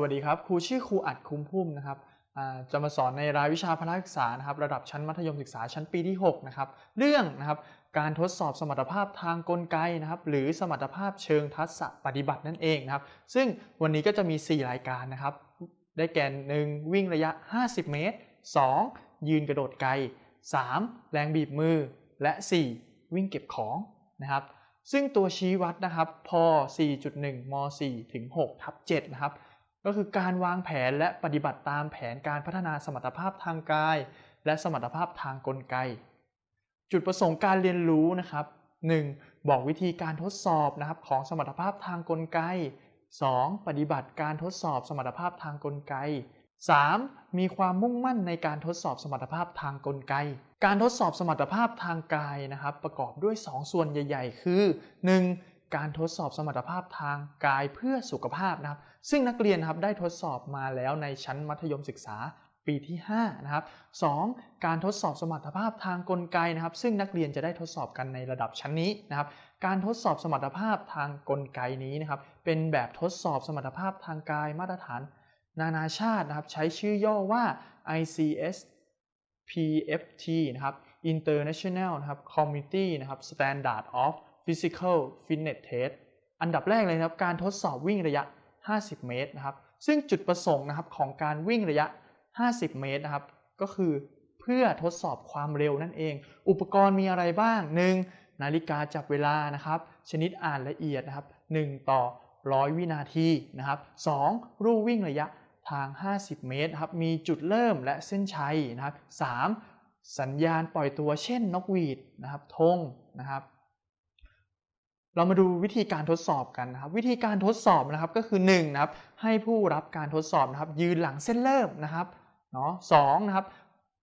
วัสดีครับครูชื่อครูอัดคุ้มพุ่มนะครับจะมาสอนในรายวิชาพละศึกษานะครับระดับชั้นมัธยมศึกษาชั้นปีที่6นะครับเรื่องนะครับการทดสอบสมรรถภาพทางกลไกนะครับหรือสมรรถภาพเชิงทักษะปฏิบัตินั่นเองนะครับซึ่งวันนี้ก็จะมี 4 รายการนะครับ ได้แก่ 1. วิ่งระยะ 50 เมตร 2. ยืนกระโดดไกล 3. แรงบีบมือ และ 4. วิ่งเก็บของนะครับซึ่งตัวชี้วัดนะครับพ 4.1 ม 4 ถึง 6 ทับ 7 นะครับ ก็คือการวางแผนและปฏิบัติตามแผนการพัฒนาสมรรถภาพทางกาย และสมรรถภาพทางกลไก จุดประสงค์การเรียนรู้นะครับ 1. บอกวิธีการทดสอบนะครับของสมรรถภาพทางกลไก 2. ปฏิบัติการทดสอบสมรรถภาพทางกลไก 3. มีความมุ่งมั่นในการทดสอบสมรรถภาพทางกลไก การทดสอบสมรรถภาพทางกายนะครับ ประกอบด้วย 2 ส่วนใหญ่ ๆ คือ 1. การทดสอบสมรรถภาพทางกายเพื่อสุขภาพนะครับ ซึ่งนักเรียนนะครับได้ทดสอบมาแล้วในชั้นมัธยมศึกษาปีที่5นะครับ 2. การทดสอบสมรรถภาพทางกลไกนะครับ ซึ่งนักเรียนจะได้ทดสอบกันในระดับชั้นนี้นะครับ การทดสอบสมรรถภาพทางกลไกนี้นะครับ เป็นแบบทดสอบสมรรถภาพทางกายมาตรฐาน นานาชาตินะครับ ใช้ชื่อย่อว่า ICS PFT นะครับ International นะครับ Committee นะครับ Standard of Physical Fitness Test อันดับแรกเลยนะครับการทดสอบวิ่งระยะ 50 เมตรนะครับซึ่งจุดประสงค์นะครับของการวิ่งระยะ 50 เมตรนะครับก็คือเพื่อทดสอบความเร็วนั่นเอง อุปกรณ์มีอะไรบ้าง 1. นาฬิกาจับเวลานะครับชนิดอ่านละเอียดนะครับ1ต่อ100วินาทีนะครับ 2. รูวิ่งระยะทาง 50 เมตรครับ มีจุดเริ่มและเส้นชัยนะครับ 3. สัญญาณปล่อยตัวเช่นนกหวีดนะครับธงนะครับ เรามาดูวิธีการทดสอบกันนะครับ วิธีการทดสอบนะครับก็คือ1นะครับให้ผู้รับการทดสอบนะครับ ยืนหลังเส้นเริ่มนะครับเนาะสองนะครับ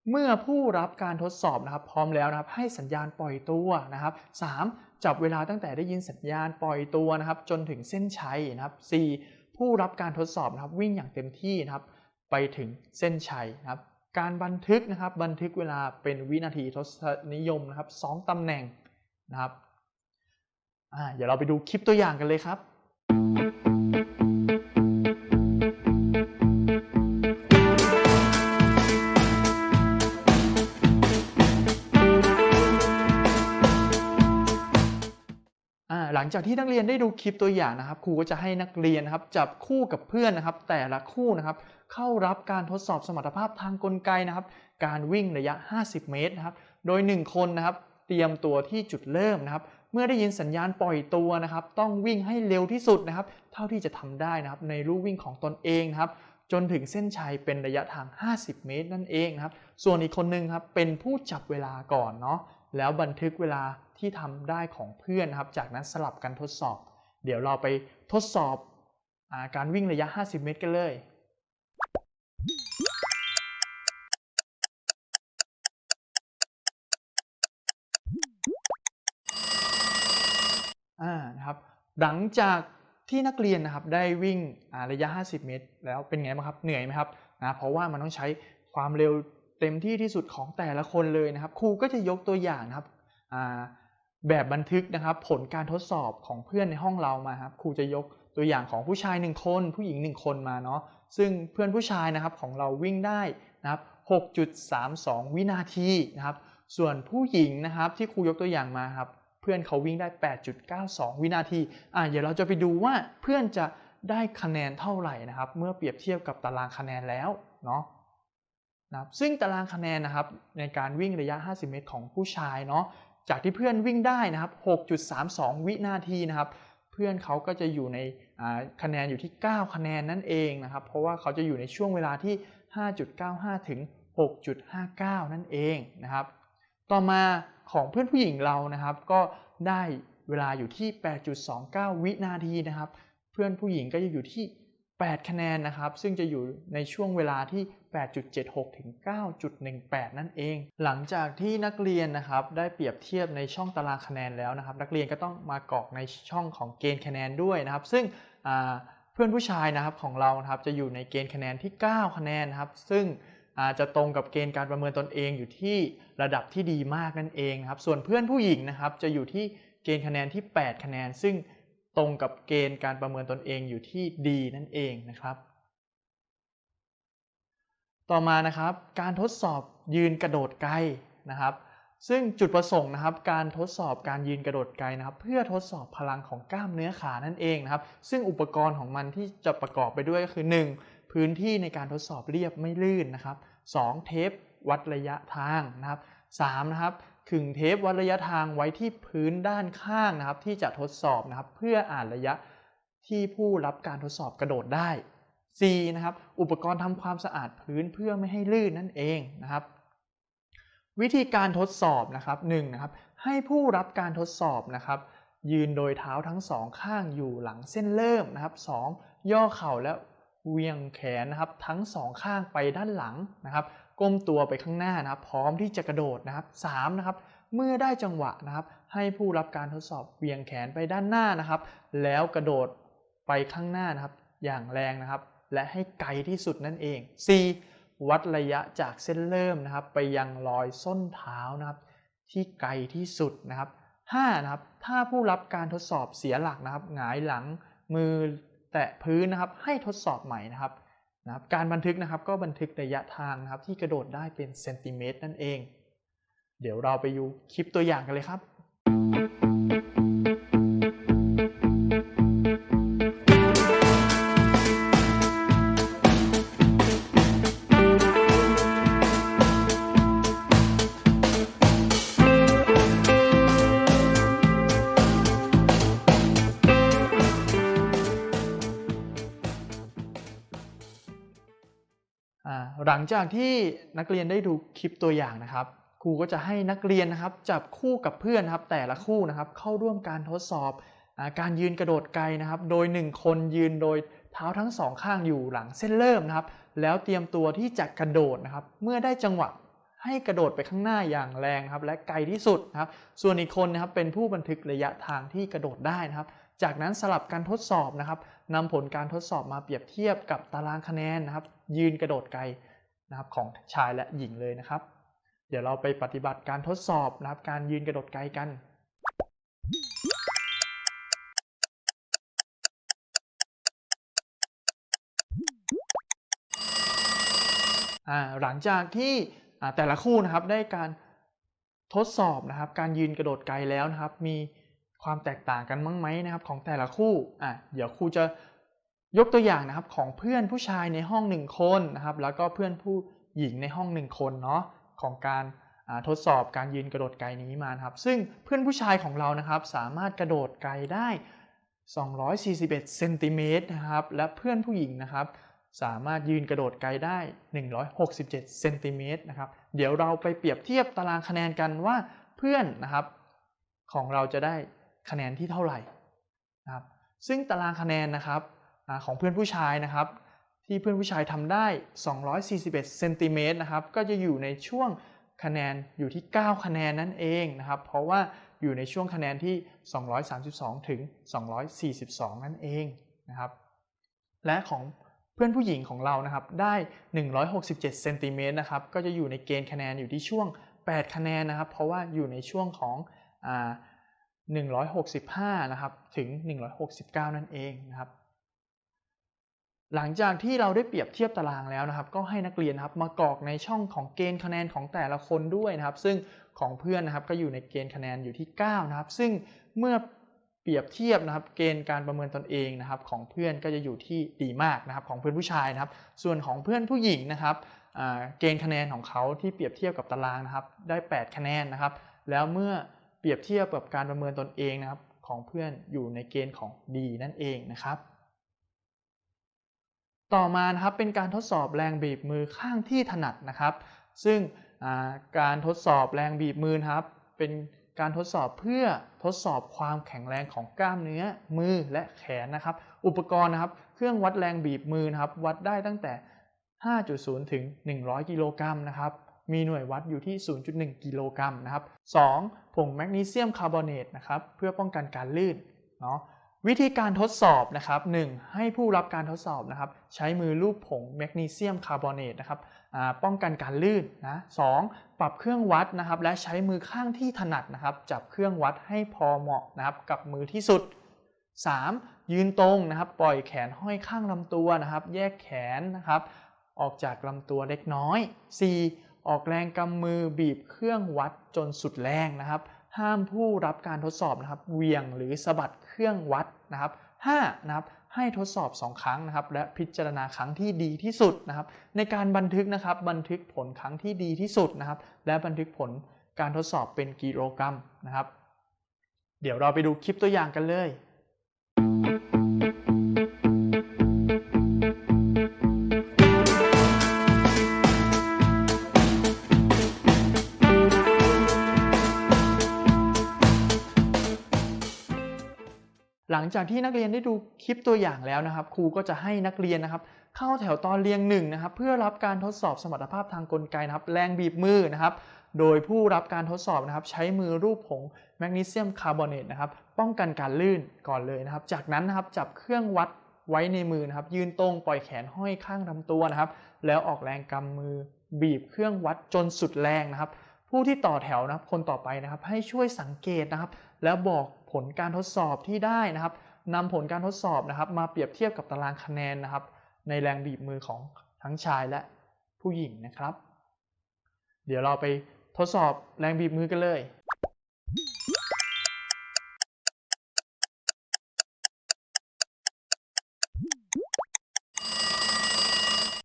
เมื่อผู้รับการทดสอบนะครับ พร้อมแล้วนะครับ ให้สัญญาณปล่อยตัวนะครับ 3. จับเวลาตั้งแต่ได้ยินสัญญาณปล่อยตัวนะครับ จนถึงเส้นชัยนะครับ 4. ผู้รับการทดสอบนะครับ วิ่งอย่างเต็มที่นะครับ ไปถึงเส้นชัยนะครับ การบันทึกนะครับ บันทึกเวลาเป็นวินาทีทศนิยมนะครับ 2 ตำแหน่งนะครับ เดี๋ยวเราไปดูคลิปตัวอย่างกันเลยครับ หลังจากที่นักเรียนได้ดูคลิปตัวอย่างนะครับ ครูก็จะให้นักเรียนนะครับจับคู่กับเพื่อนนะครับ แต่ละคู่นะครับเข้ารับการทดสอบสมรรถภาพทางกลไกนะครับ การวิ่งระยะ 50 เมตรนะครับ โดย 1 คนนะครับ เตรียมตัวที่จุดเริ่มนะครับ เมื่อได้ยินสัญญาณปล่อยตัวนะครับ ต้องวิ่งให้เร็วที่สุดนะครับ เท่าที่จะทำได้นะครับ ในลู่วิ่งของตนเองนะครับ จนถึงเส้นชัยเป็นระยะทาง 50 เมตรนั่นเองนะครับ ส่วนอีกคนนึงครับเป็นผู้จับเวลาก่อนเนาะแล้วบันทึกเวลาที่ทำได้ของเพื่อนนะครับ จากนั้นสลับกันทดสอบ เดี๋ยวเราไปทดสอบอาการวิ่งระยะ 50 เมตรกันเลย นะครับ หลังจากที่นักเรียนนะครับได้วิ่งระยะ 50 เมตร แล้วเป็นไงบ้างครับเหนื่อยไหมครับนะเพราะว่ามันต้องใช้ความเร็วเต็มที่ที่สุดของแต่ละคนเลยนะครับ ครูก็จะยกตัวอย่างนะครับแบบบันทึกนะครับ ผลการทดสอบของเพื่อนในห้องเรามาครับครูจะยกตัวอย่างของผู้ชาย 1 คน ผู้หญิง 1 คนมาเนาะซึ่งเพื่อนผู้ชายนะครับของเราวิ่งได้นะครับ 6.32 วินาทีนะครับ ส่วนผู้หญิงนะครับที่ครูยกตัวอย่างมาครับ เพื่อนเขาวิ่งได้ 8.92 วินาที อ่าเดี๋ยวเราจะไปดูว่าเพื่อนจะได้คะแนนเท่าไหร่นะครับ เมื่อเปรียบเทียบกับตารางคะแนนแล้วเนาะนะครับซึ่งตารางคะแนนนะครับในการวิ่งระยะ 50 เมตรของผู้ชายเนาะจากที่เพื่อนวิ่งได้นะครับ 6.32 วินาทีนะครับ เพื่อนเขาก็จะอยู่ในคะแนนอยู่ที่ 9 คะแนนนั่นเองนะครับ เพราะว่าเขาจะอยู่ในช่วงเวลาที่ 5.95 ถึง 6.59 นั่นเองนะครับ ต่อมาของเพื่อนผู้หญิงเรานะครับ ก็ได้เวลาอยู่ที่ 8.29 วินาทีนะครับ เพื่อนผู้หญิงก็จะอยู่ที่ 8 คะแนนนะครับ ซึ่งจะอยู่ในช่วงเวลาที่ 8.76 ถึง 9.18 นั่นเอง หลังจากที่นักเรียนนะครับได้เปรียบเทียบในช่องตารางคะแนนแล้วนะครับ นักเรียนก็ต้องมากรอกในช่องของเกณฑ์คะแนนด้วยนะครับ ซึ่งเพื่อนผู้ชายนะครับของเราครับจะอยู่ในเกณฑ์คะแนนที่ 9 คะแนนนะครับ ซึ่ง อาจจะตรงกับเกณฑ์การประเมินตนเองอยู่ที่ระดับที่ดีมากนั่นเองครับ ส่วนเพื่อนผู้หญิงนะครับจะอยู่ที่เกณฑ์คะแนนที่ 8 คะแนน ซึ่งตรงกับเกณฑ์การประเมินตนเองอยู่ที่ดีนั่นเองนะครับ ต่อมานะครับการทดสอบยืนกระโดดไกลนะครับ ซึ่งจุดประสงค์นะครับการทดสอบการยืนกระโดดไกลนะครับ เพื่อทดสอบพลังของกล้ามเนื้อขานั่นเองนะครับ ซึ่งอุปกรณ์ของมันที่จะประกอบไปด้วยก็คือ 1. พื้นที่ในการทดสอบเรียบไม่ลื่นนะครับ 2. เทปวัดระยะทางนะครับ 3. นะครับขึงเทปวัดระยะทางไว้ที่พื้นด้านข้างนะครับ ที่จะทดสอบนะครับ เพื่ออ่านระยะที่ผู้รับการทดสอบกระโดดได้ 4. นะครับ อุปกรณ์ทำความสะอาดพื้นเพื่อไม่ให้ลื่นนั่นเองนะครับ วิธีการทดสอบนะครับ 1 นะครับ ให้ผู้รับการทดสอบนะครับ ยืนโดยเท้าทั้งสองข้างอยู่หลังเส้นเริ่มนะครับ 2. ย่อเข่าและ เวียงแขนนะครับทั้งสองข้างไปด้านหลังนะครับ ก้มตัวไปข้างหน้านะครับ พร้อมที่จะกระโดดนะครับ 3. นะครับเมื่อได้จังหวะนะครับ ให้ผู้รับการทดสอบเวียงแขนไปด้านหน้านะครับ แล้วกระโดดไปข้างหน้านะครับ อย่างแรงนะครับ และให้ไกลที่สุดนั่นเอง 4. วัดระยะจากเส้นเริ่มนะครับ ไปยังรอยส้นเท้านะครับ ที่ไกลที่สุดนะครับ 5. นะครับถ้าผู้รับการทดสอบเสียหลักนะครับ หงายหลังมือ แตะพื้นนะครับให้ทดสอบใหม่นะครับนะครับการบันทึกนะครับก็บันทึกระยะทางนะครับที่กระโดดได้เป็นเซนติเมตรนั่นเอง เดี๋ยวเราไปดูคลิปตัวอย่างกันเลยครับ งจากที่นักเรียนได้ดูคลิปตัวอย่างนะครับ ครูก็จะให้นักเรียนนะครับจับคู่กับเพื่อนนะครับแต่ละคู่นะครับเข้าร่วมการทดสอบอการยืนกระโดดไกลนะครับ โดย 1 คนยืนโดยเท้าทั้งสองข้างอยู่หลังเส้นเริ่มนะครับ แล้วเตรียมตัวที่จะกระโดดนะครับ เมื่อได้จังหวะให้กระโดดไปข้างหน้าอย่างแรงครับและไกลที่สุดนะครับ ส่วนอีกคนนะครับเป็นผู้บันทึกระยะทางที่กระโดดได้นะครับ จากนั้นสลับการทดสอบนะครับนำผลการทดสอบมาเปรียบเทียบกับตารางคะแนนนะครับ ยืนกระโดดไกล นะครับของชายและหญิงเลยนะครับ เดี๋ยวเราไปปฏิบัติการทดสอบนะครับ การยืนกระโดดไกลกันอ่าหลังจากที่อ่าแต่ละคู่นะครับได้การทดสอบนะครับ การยืนกระโดดไกลแล้วนะครับ มีความแตกต่างกันมั้งไหมนะครับ ของแต่ละคู่อะเดี๋ยวครูจะ ยกตัวอย่างนะครับของเพื่อนผู้ชายในห้องหนึ่งคนนะครับ แล้วก็เพื่อนผู้หญิงในห้องหนึ่งคนเนาะของการทดสอบการยืนกระโดดไกลนี้มานะครับ ซึ่งเพื่อนผู้ชายของเรานะครับ สามารถกระโดดไกลได้ 241เซนติเมตรนะครับ และเพื่อนผู้หญิงนะครับ สามารถยืนกระโดดไกลได้ 167เซนติเมตรนะครับ เดี๋ยวเราไปเปรียบเทียบตารางคะแนนกันว่าเพื่อนนะครับของเราจะได้คะแนนที่เท่าไหร่นะครับ ซึ่งตารางคะแนนนะครับ ของเพื่อนผู้ชายนะครับ ที่เพื่อนผู้ชายทำได้ 241เซนติเมตรนะครับก็จะอยู่ในช่วงคะแนนอยู่ที่ 9 คะแนนนั่นเองนะครับ เพราะว่าอยู่ในช่วงคะแนนที่ 232 ถึง 242 นั่นเองนะครับ และของเพื่อนผู้หญิงของเรานะครับได้ 167เซนติเมตรนะครับก็จะอยู่ในเกณฑ์คะแนนอยู่ที่ช่วง 8 คะแนนนะครับ เพราะว่าอยู่ในช่วงของอ165 นะครับ ถึง 169 นั่นเองนะครับ หลังจากที่เราได้เปรียบเทียบตารางแล้วนะครับ ก็ให้นักเรียนนะครับมากรอกในช่องของเกณฑ์คะแนนของแต่ละคนด้วยนะครับ ซึ่งของเพื่อนนะครับก็อยู่ในเกณฑ์คะแนนอยู่ที่ 9 นะครับ ซึ่งเมื่อเปรียบเทียบนะครับ เกณฑ์การประเมินตนเองนะครับ ของเพื่อนก็จะอยู่ที่ดีมากนะครับ ของเพื่อนผู้ชายนะครับ ส่วนของเพื่อนผู้หญิงนะครับเกณฑ์คะแนนของเขาที่เปรียบเทียบกับตารางนะครับ ได้ 8 คะแนนนะครับ แล้วเมื่อเปรียบเทียบกับการประเมินตนเองนะครับ ของเพื่อนอยู่ในเกณฑ์ของดีนั่นเองนะครับ ต่อมานะครับเป็นการทดสอบแรงบีบมือข้างที่ถนัดนะครับ ซึ่งการทดสอบแรงบีบมือนะครับ เป็นการทดสอบเพื่อทดสอบความแข็งแรงของกล้ามเนื้อมือและแขนนะครับ อุปกรณ์นะครับ เครื่องวัดแรงบีบมือนะครับ วัดได้ตั้งแต่ 5.0 ถึง 100 กิโลกรัมนะครับมีหน่วยวัดอยู่ที่ 0.1 กิโลกรัมนะครับ 2. ผงแมกนีเซียมคาร์บอเนตนะครับ เพื่อป้องกันการลื่น เนาะ วิธีการทดสอบนะครับ 1. ให้ผู้รับการทดสอบนะครับ ใช้มือลูบผงแมกนีเซียมคาร์บอเนตนะครับป้องกันการลื่นนะ 2. ปรับเครื่องวัดนะครับ และใช้มือข้างที่ถนัดนะครับ จับเครื่องวัดให้พอเหมาะนะครับ กับมือที่สุด 3. ยืนตรงนะครับ ปล่อยแขนห้อยข้างลำตัวนะครับ แยกแขนนะครับ ออกจากลำตัวเล็กน้อย 4. ออกแรงกำมือบีบเครื่องวัดจนสุดแรงนะครับ ห้ามผู้รับการทดสอบนะครับเวียงหรือสะบัดเครื่องวัดนะครับ 5. นะครับให้ทดสอบ 2 ครั้งนะครับ และพิจารณาครั้งที่ดีที่สุดนะครับ ในการบันทึกนะครับ บันทึกผลครั้งที่ดีที่สุดนะครับ และบันทึกผลการทดสอบเป็นกิโลกรัมนะครับ เดี๋ยวเราไปดูคลิปตัวอย่างกันเลย หลังจากที่นักเรียนได้ดูคลิปตัวอย่างแล้วนะครับ ครูก็จะให้นักเรียนนะครับ เข้าแถวตอนเรียงหนึ่งนะครับ เพื่อรับการทดสอบสมรรถภาพทางกลไกนะครับ แรงบีบมือนะครับ โดยผู้รับการทดสอบนะครับ ใช้มือรูปผงแมกนีเซียมคาร์บอเนตนะครับ ป้องกันการลื่นก่อนเลยนะครับ จากนั้นนะครับจับเครื่องวัดไว้ในมือนะครับ ยืนตรงปล่อยแขนห้อยข้างลำตัวนะครับ แล้วออกแรงกำมือบีบเครื่องวัดจนสุดแรงนะครับ ผู้ที่ต่อแถวนะครับ คนต่อไปนะครับ ให้ช่วยสังเกตนะครับ แล้วบอกผลการทดสอบที่ได้นะครับนำผลการทดสอบนะครับ มาเปรียบเทียบกับตารางคะแนนนะครับ ในแรงบีบมือของทั้งชายและผู้หญิงนะครับ เดี๋ยวเราไปทดสอบแรงบีบมือกันเลย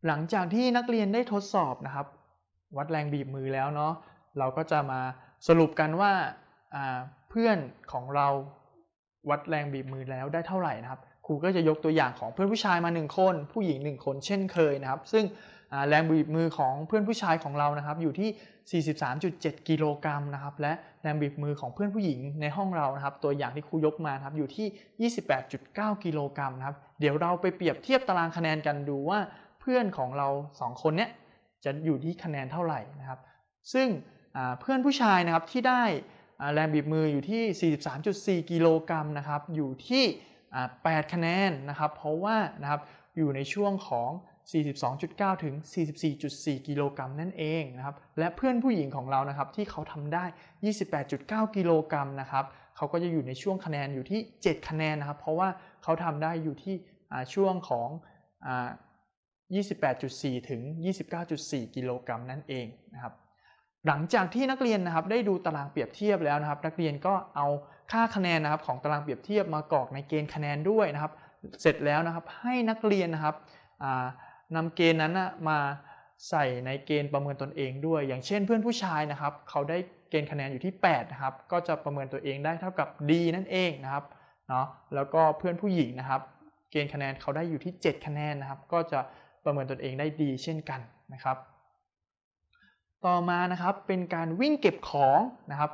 หลังจากที่นักเรียนได้ทดสอบนะครับ วัดแรงบีบมือแล้วเนาะเราก็จะมาสรุปกันว่า เพื่อนของเราวัดแรงบีบมือแล้วได้เท่าไหร่นะครับครูก็จะยกตัวอย่างของเพื่อนผู้ชายมา 1 คน ผู้หญิง 1 คนเช่นเคยนะครับ ซึ่งแรงบีบมือของเพื่อนผู้ชายของเรานะครับ อยู่ที่ 43.7 กิโลกรัมนะครับ และแรงบีบมือของเพื่อนผู้หญิงในห้องเรานะครับ ตัวอย่างที่ครูยกมาครับอยู่ที่ 28.9 กิโลกรัมนะครับ เดี๋ยวเราไปเปรียบเทียบตารางคะแนนกันดูว่าเพื่อนของเรา 2 คนเนี้ยจะอยู่ที่คะแนนเท่าไหร่นะครับ ซึ่งเพื่อนผู้ชายนะครับที่ได้ แรงบีบมืออยู่ที่ 43.4 กิโลกรัมนะครับ อยู่ที่ 8 คะแนนนะครับ เพราะว่านะครับ อยู่ในช่วงของ 42.9 ถึง 44.4 กิโลกรัมนั่นเองนะครับ และเพื่อนผู้หญิงของเรานะครับที่เขาทำได้ 28.9 กิโลกรัมนะครับ เขาก็จะอยู่ในช่วงคะแนนอยู่ที่ 7 คะแนนนะครับ เพราะว่าเขาทำได้อยู่ที่ช่วงของอ28.4 ถึง 29.4 กิโลกรัมนั่นเองนะครับ หลังจากที่นักเรียนนะครับได้ดูตารางเปรียบเทียบแล้วนะครับ นักเรียนก็เอาค่าคะแนนนะครับของตารางเปรียบเทียบมากรอกในเกณฑ์คะแนนด้วยนะครับ เสร็จแล้วนะครับให้นักเรียนนะครับอ่านำเกณฑ์นั้นนะมาใส่ในเกณฑ์ประเมินตนเองด้วย อย่างเช่นเพื่อนผู้ชายนะครับ เขาได้เกณฑ์คะแนนอยู่ที่8นะครับก็จะประเมินตัวเองได้เท่ากับ D นั่นเองนะครับเนาะแล้วก็เพื่อนผู้หญิงนะครับ เกณฑ์คะแนนเขาได้อยู่ที่ 7 คะแนนนะครับ ก็จะประเมินตนเองได้ดีเช่นกันนะครับ ต่อมานะครับเป็นการวิ่งเก็บของนะครับ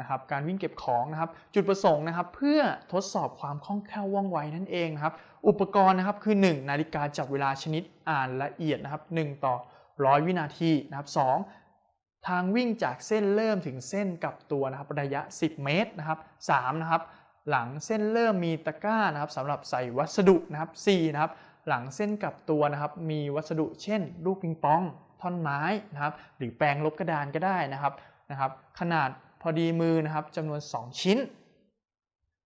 นะครับการวิ่งเก็บของนะครับจุดประสงค์นะครับเพื่อทดสอบความคล่องแคล่วว่องไวนั่นเองนะครับอุปกรณ์นะครับคือ 1 นาฬิกาจับเวลาชนิดอ่านละเอียดนะครับ1ต่อ100วินาทีนะครับ2ทางวิ่งจากเส้นเริ่มถึงเส้นกลับตัวนะครับระยะ 10 เมตรนะครับ3นะครับหลังเส้นเริ่มมีตะกร้านะครับสำหรับใส่วัสดุนะครับ4นะครับหลังเส้นกลับตัวนะครับมีวัสดุเช่น ลูกปิงปอง ท่อนไม้นะครับ หรือแปรงลบกระดานก็ได้นะครับนะครับ ขนาดพอดีมือนะครับจำนวน 2 ชิ้น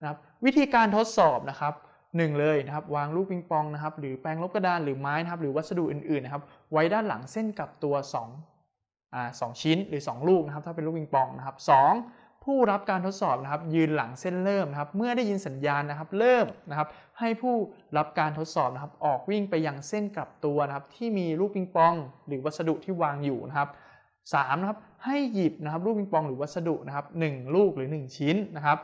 นะครับวิธีการทดสอบนะครับหนึ่งเลยนะครับวางลูกปิงปองนะครับหรือแปรงลบกระดานหรือไม้นะครับหรือวัสดุอื่นๆนะครับไว้ด้านหลังเส้นกับตัว2อ่าสองชิ้นหรือ 2 ลูกนะครับถ้าเป็นลูกปิงปองนะครับสอง ผู้รับการทดสอบนะครับยืนหลังเส้นเริ่มนะครับ เมื่อได้ยินสัญญาณนะครับ เริ่มนะครับ ให้ผู้รับการทดสอบนะครับ ออกวิ่งไปยังเส้นกลับตัวนะครับ ที่มีลูกปิงปอง หรือวัสดุที่วางอยู่นะครับสามนะครับให้หยิบนะครับลูกปิงปองหรือวัสดุนะครับหนึ่งลูกหรือ 1 ชิ้นนะครับ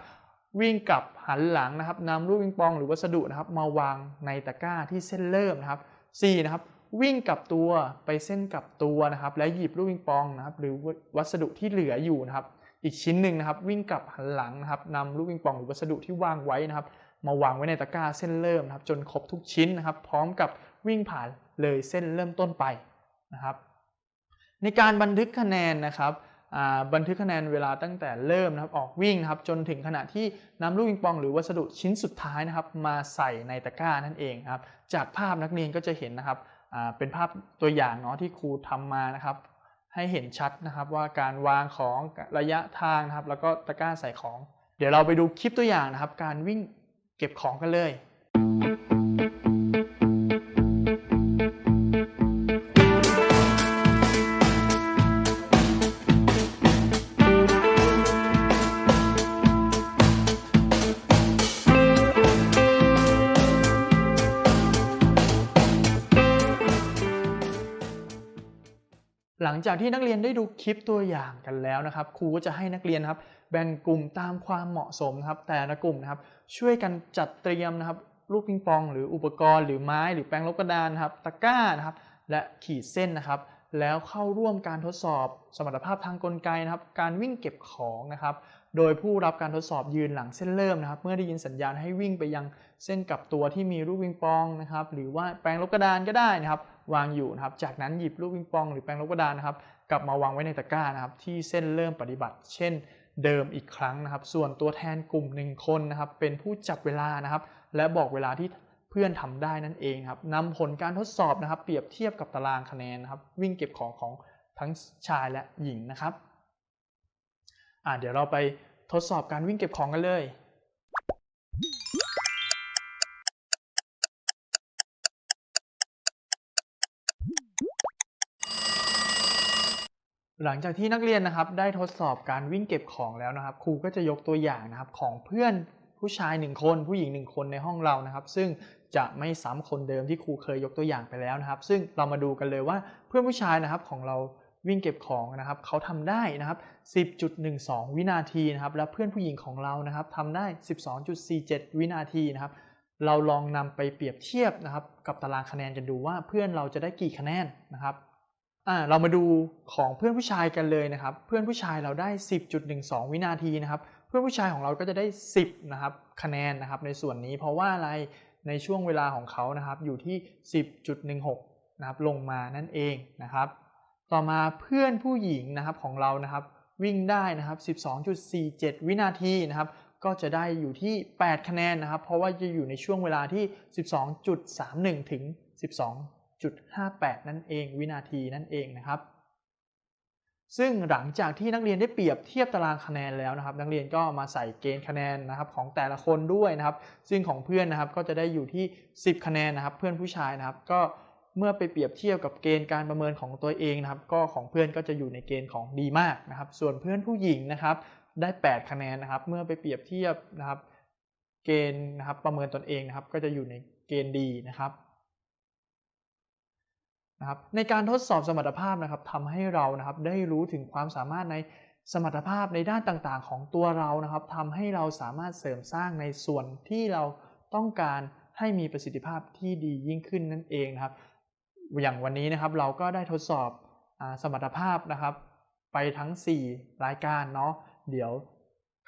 วิ่งกลับหันหลังนะครับนำลูกปิงปองหรือวัสดุนะครับ มาวางในตะกร้าที่เส้นเริ่มนะครับสี่นะครับ วิ่งกลับตัวไปเส้นกลับตัวนะครับ และหยิบลูกปิงปองนะครับ หรือวัสดุที่เหลืออยู่นะครับ อีกชิ้นหนึ่งนะครับ วิ่งกลับหันหลังนะครับนำลูกปิงปองหรือวัสดุที่วางไว้นะครับ มาวางไว้ในตะกร้าเส้นเริ่มนะครับ จนครบทุกชิ้นนะครับ พร้อมกับวิ่งผ่านเลยเส้นเริ่มต้นไปนะครับ ในการบันทึกคะแนนนะครับบันทึกคะแนนเวลาตั้งแต่เริ่มนะครับออกวิ่งนะครับจนถึงขณะที่นำลูกปิงปองหรือวัสดุชิ้นสุดท้ายนะครับ มาใส่ในตะกร้านั่นเองครับ จากภาพนักเรียนก็จะเห็นนะครับเป็นภาพตัวอย่างเนาะที่ครูทำมานะครับ ให้เห็นชัดนะครับว่าการวางของระยะทางนะครับ แล้วก็ตะกร้าใส่ของ เดี๋ยวเราไปดูคลิปตัวอย่างนะครับ การวิ่งเก็บของกันเลย จากที่นักเรียนได้ดูคลิปตัวอย่างกันแล้วนะครับ ครูก็จะให้นักเรียนครับ แบ่งกลุ่มตามความเหมาะสมครับ แต่ละกลุ่มนะครับ ช่วยกันจัดเตรียมนะครับลูกปิงปองหรืออุปกรณ์หรือไม้หรือแปรงลบกระดานนะครับ ตะกร้านะครับ และขีดเส้นนะครับ แล้วเข้าร่วมการทดสอบสมรรถภาพทางกลไกนะครับ การวิ่งเก็บของนะครับ โดยผู้รับการทดสอบยืนหลังเส้นเริ่มนะครับ เมื่อได้ยินสัญญาณให้วิ่งไปยังเส้นกลับตัวที่มีลูกปิงปองนะครับ หรือว่าแปรงลบกระดานก็ได้นะครับ วางอยู่นะครับ จากนั้นหยิบลูกปิงปองหรือแปรงลบกระดานนะครับ กลับมาวางไว้ในตะกร้านะครับ ที่เส้นเริ่มปฏิบัติ เช่นเดิมอีกครั้งนะครับ ส่วนตัวแทนกลุ่มหนึ่งคนนะครับ เป็นผู้จับเวลานะครับ และบอกเวลาที่เพื่อนทำได้นั่นเองครับนำผลการทดสอบนะครับ เปรียบเทียบกับตารางคะแนนนะครับ วิ่งเก็บของของทั้งชายและหญิงนะครับอ่าเดี๋ยวเราไปทดสอบการวิ่งเก็บของกันเลย หลังจากที่นักเรียนนะครับได้ทดสอบการวิ่งเก็บของแล้วนะครับ ครูก็จะยกตัวอย่างนะครับของเพื่อนผู้ชายหนึ่งคน ผู้หญิงหนึ่งคนในห้องเรานะครับ ซึ่งจะไม่ซ้ำคนเดิมที่ครูเคยยกตัวอย่างไปแล้วนะครับ ซึ่งเรามาดูกันเลยว่าเพื่อนผู้ชายนะครับของเราวิ่งเก็บของนะครับเขาทำได้นะครับ 10.12 วินาทีนะครับ และเพื่อนผู้หญิงของเรานะครับทำได้ 12.47 วินาทีนะครับ เราลองนำไปเปรียบเทียบนะครับ กับตารางคะแนนกันดูว่าเพื่อนเราจะได้กี่คะแนนนะครับ เรามาดูของเพื่อนผู้ชายกันเลยนะครับ เพื่อนผู้ชายเราได้ 10.12 วินาทีนะครับ เพื่อนผู้ชายของเราก็จะได้ 10นะครับคะแนนนะครับในส่วนนี้เพราะว่าอะไรในช่วงเวลาของเขานะครับอยู่ที่ 10.16นะครับลงมานั่นเองนะครับ ต่อมาเพื่อนผู้หญิงนะครับของเรานะครับ วิ่งได้นะครับ 12.47 วินาทีนะครับ ก็จะได้อยู่ที่ 8 คะแนนนะครับ เพราะว่าจะอยู่ในช่วงเวลาที่ 12.31 ถึง 12.58 นั่นเอง วินาทีนั่นเองนะครับ ซึ่งหลังจากที่นักเรียนได้เปรียบเทียบตารางคะแนนแล้วนะครับ นักเรียนก็มาใส่เกณฑ์คะแนนนะครับของแต่ละคนด้วยนะครับ ซึ่งของเพื่อนนะครับก็จะได้อยู่ที่ 10 คะแนนนะครับ เพื่อนผู้ชายนะครับ ก็เมื่อไปเปรียบเทียบกับเกณฑ์การประเมินของตัวเองนะครับ ก็ของเพื่อนก็จะอยู่ในเกณฑ์ของดีมากนะครับ ส่วนเพื่อนผู้หญิงนะครับ ได้ 8 คะแนนนะครับ เมื่อไปเปรียบเทียบนะครับ เกณฑ์นะครับประเมินตนเองนะครับ ก็จะอยู่ในเกณฑ์ดีนะครับ นะครับในการทดสอบสมรรถภาพนะครับทำให้เรานะครับได้รู้ถึงความสามารถในสมรรถภาพในด้านต่างๆ ของตัวเรานะครับทำให้เราสามารถเสริมสร้างในส่วนที่เราต้องการให้มีประสิทธิภาพที่ดียิ่งขึ้นนั่นเองนะครับ อย่างวันนี้นะครับเราก็ได้ทดสอบอสมรรถภาพนะครับ ไปทั้ง 4 รายการเนาะเดี๋ยว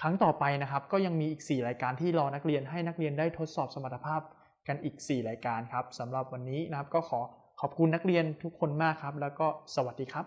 ครั้งต่อไปนะครับ ก็ยังมีอีก 4 รายการที่รอนักเรียนให้นักเรียนได้ทดสอบสมรรถภาพกันอีก 4 รายการครับสำหรับวันนี้นะครับก็ขอ ขอบคุณนักเรียนทุกคนมากครับ แล้วก็สวัสดีครับ